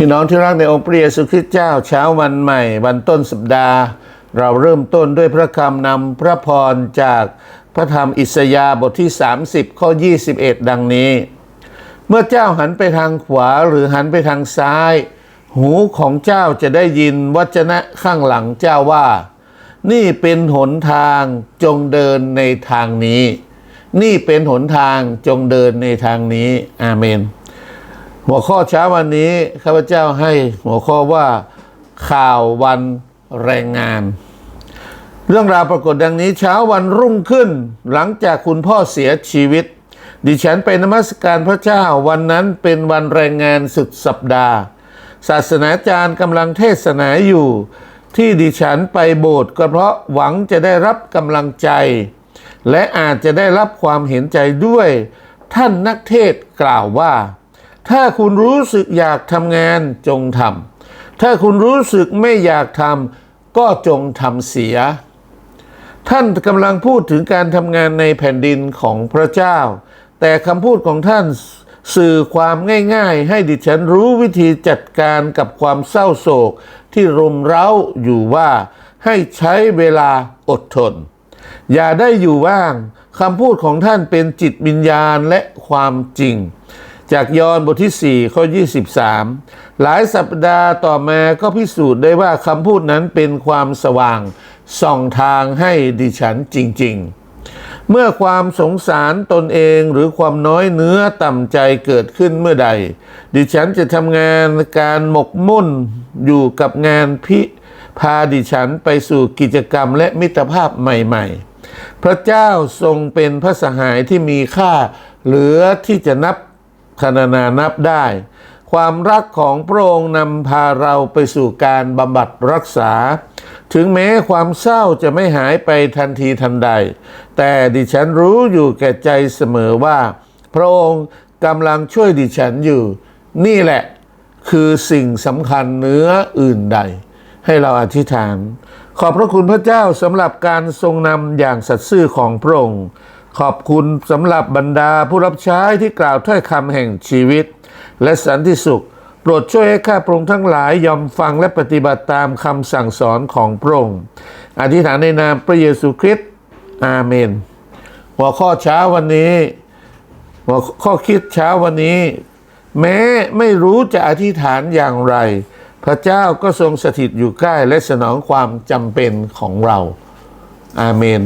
พี่น้องที่รักในองค์พระเยซูคริสต์เจ้าเช้าวันใหม่ วันต้นสัปดาห์ เราเริ่มต้นด้วยพระคำนำพระพรจากพระธรรมอิสยาห์บทที่ 30 ข้อ 21 ดังนี้ เมื่อเจ้าหันไปทางขวาหรือหันไปทางซ้าย หูของเจ้าจะได้ยินวจนะข้างหลังเจ้าว่า นี่เป็นหนทางจงเดินในทางนี้ นี่เป็นหนทางจงเดินในทางนี้ อาเมน หัวข้อเช้าวันนี้ข้าพเจ้าให้หัวข้อว่าข่าววันแรงงาน เรื่องราวปรากฏดังนี้เช้าวันรุ่งขึ้น หลังจากคุณพ่อเสียชีวิต ดิฉันไปนมัสการพระเจ้าวันนั้นเป็นวันแรงงานสุดสัปดาห์ ศาสนาจารย์กำลังเทศนาอยู่ ที่ดิฉันไปโบสถ์ก็เพราะหวังจะได้รับกำลังใจ และอาจจะได้รับความเห็นใจด้วย ท่านนักเทศกล่าวว่า ถ้าคุณรู้สึกอยากทำงานจงทำถ้าคุณรู้สึกไม่อยากทำก็จงทำเสีย ท่านกำลังพูดถึงการทำงานในแผ่นดินของพระเจ้า แต่คำพูดของท่านสื่อความง่าย ๆ ให้ดิฉันรู้วิธีจัดการกับความเศร้าโศกที่รุมเร้าอยู่ว่าให้ใช้เวลาอดทน อย่าได้อยู่ว่างคำพูดของท่านเป็นจิตวิญญาณและความจริง จากยอห์นบทที่ 4 ข้อ 23 หลายสัปดาห์ต่อมาก็พิสูจน์ได้ว่าคำพูดนั้นเป็นความสว่างส่องทางให้ดิฉันจริง ๆ เมื่อความสงสารตนเองหรือความน้อยเนื้อต่ำใจเกิดขึ้นเมื่อใด ดิฉันจะทำงานการหมกมุ่นอยู่กับงานพิพาดิฉันไปสู่กิจกรรมและมิตรภาพใหม่ ๆ พระเจ้าทรงเป็นพระสหายที่มีค่าเหลือที่จะนับ คณนานับได้ ความรักของพระองค์นำพาเราไปสู่การบำบัดรักษา ถึงแม้ความเศร้าจะไม่หายไปทันทีทันใด แต่ดิฉันรู้อยู่แก่ใจเสมอว่า พระองค์กำลังช่วยดิฉันอยู่ นี่แหละคือสิ่งสำคัญเหนื้ออื่นใด ให้เราอธิษฐาน ขอบพระคุณพระเจ้าสำหรับการทรงนำอย่างสัตย์ซื่อของพระองค์ ขอบคุณสำหรับบรรดาผู้รับใช้ที่กล่าวถ้อยคำแห่งชีวิต และสันติสุข โปรดช่วยให้ข้าพระองค์ทั้งหลายยอมฟังและปฏิบัติตามคำสั่งสอนของพระองค์อธิษฐานในนามพระเยซูคริสต์อาเมน หัวข้อเช้าวันนี้ หัวข้อคิดเช้าวันนี้ แม้ไม่รู้จะอธิษฐานอย่างไร พระเจ้าก็ทรงสถิตอยู่ใกล้และสนองความจำเป็นของเรา อาเมน